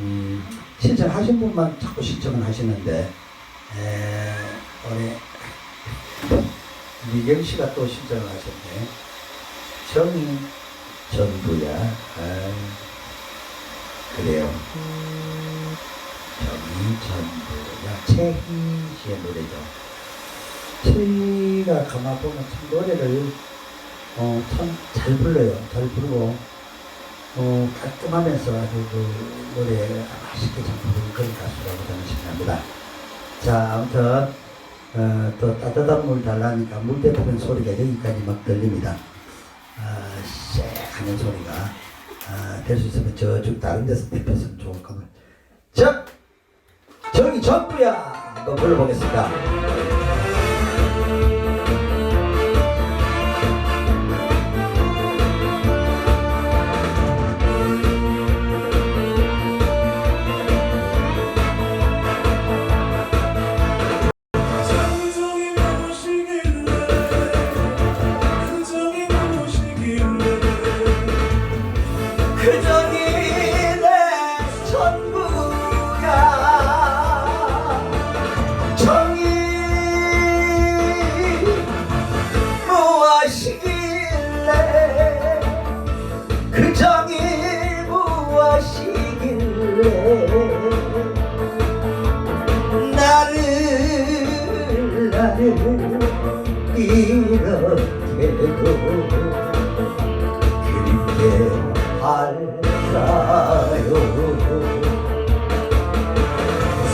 음, 신청하신 분만 자꾸 신청을 하시는데 에, 우리 미경 씨가 또 신청을 하셨네. 정이 전부야. 아, 그래요. 정이 전부야. 최희 씨의 노래죠. 최희가 가만 보면 참 노래를 어, 참 잘 불러요. 잘 부르고 어, 깔끔하면서 아주 그 노래 맛있게 잘 부르는 그런 가수라고 저는 생각합니다. 자, 아무튼 어, 또 따뜻한 물 달라니까 물 대표는 소리가 여기까지 막 들립니다. 아, 쎄 하는 소리가 아, 될 수 있으면 저쪽 다른 데서 대표했으면 좋을 거면 자, 저기 전부야 한번 불러보겠습니다. 그립게 할까요?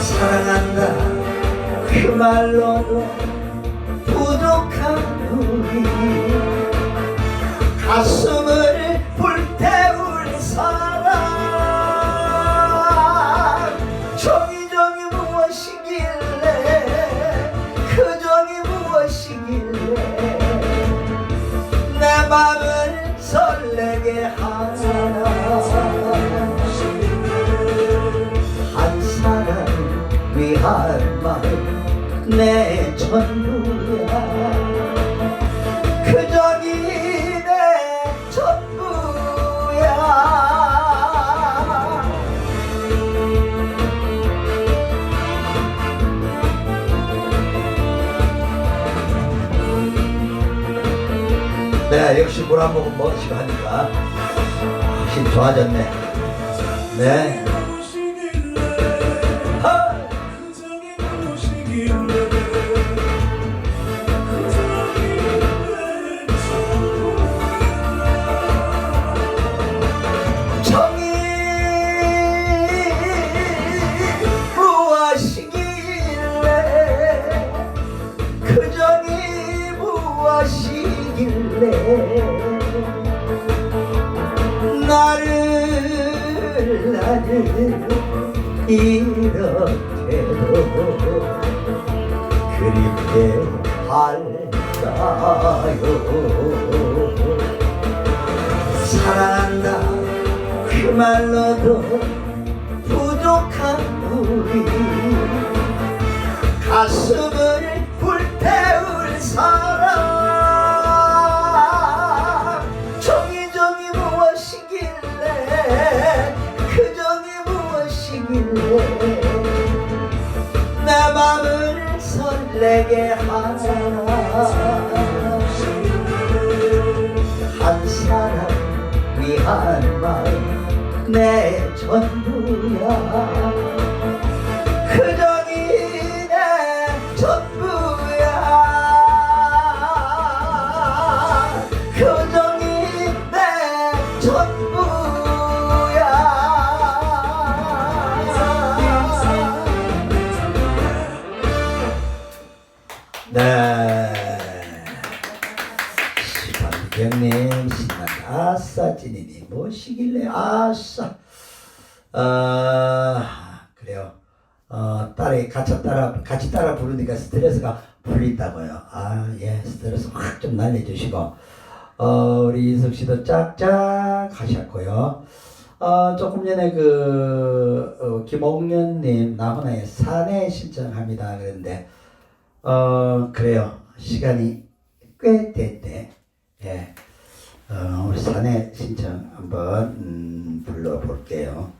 사랑한다. 그 말로도 부족한 우리 가슴을 내 전부야 그 정이 내 전부야 네, 역시 물 한 모금 먹으시고 하니까 확실히 좋아졌네. 네. 이렇게도 그립게 할까요? 사랑한다. 그 말로도 부족한 우리. 가슴 설레게 하나 한 사람 위한 마음 내 전부야 네. 시방경님 신난 아싸 찐이니. 뭐시길래 아싸. 아 그래요. 어 딸이 같이 따라 같이 따라 부르니까 스트레스가 풀린다고요. 아 예 스트레스 확 좀 날려주시고. 어 우리 인석 씨도 짝짝 하셨고요. 어 조금 전에 그 어, 김옥년님 나훈아의 산에 신청합니다. 그랬는데 어 그래요. 시간이 꽤 됐대. 예. 어, 우리 산에 신청 한번 음, 불러볼게요. 음,